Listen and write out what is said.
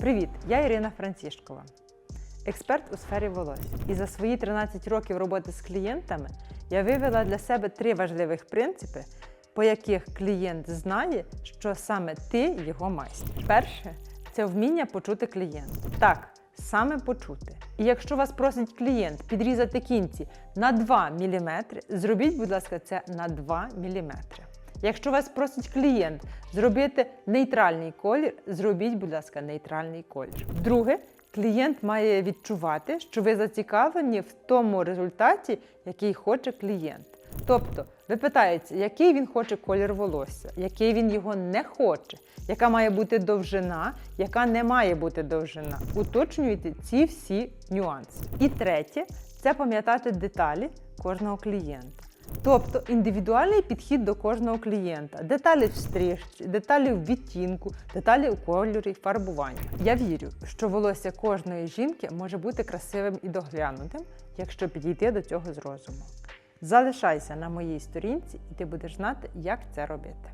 Привіт! Я Ірина Францішкова, експерт у сфері волосся. І за свої 13 років роботи з клієнтами я вивела для себе три важливих принципи, по яких клієнт знає, що саме ти його майстер. Перше це вміння почути клієнта. Так, саме почути. І якщо вас просить клієнт підрізати кінці на 2 мм, зробіть, будь ласка, це на 2 мм. Якщо вас просить клієнт зробити нейтральний колір, зробіть, будь ласка, нейтральний колір. Друге, клієнт має відчувати, що ви зацікавлені в тому результаті, який хоче клієнт. Тобто, ви питаєте, який він хоче колір волосся, який він його не хоче, яка має бути довжина, яка не має бути довжина. Уточнюйте ці всі нюанси. І третє це пам'ятати деталі кожного клієнта. Тобто індивідуальний підхід до кожного клієнта, деталі в стрижці, деталі в відтінку, деталі у кольорі, фарбування. Я вірю, що волосся кожної жінки може бути красивим і доглянутим, якщо підійти до цього з розуму. Залишайся на моїй сторінці, і ти будеш знати, як це робити.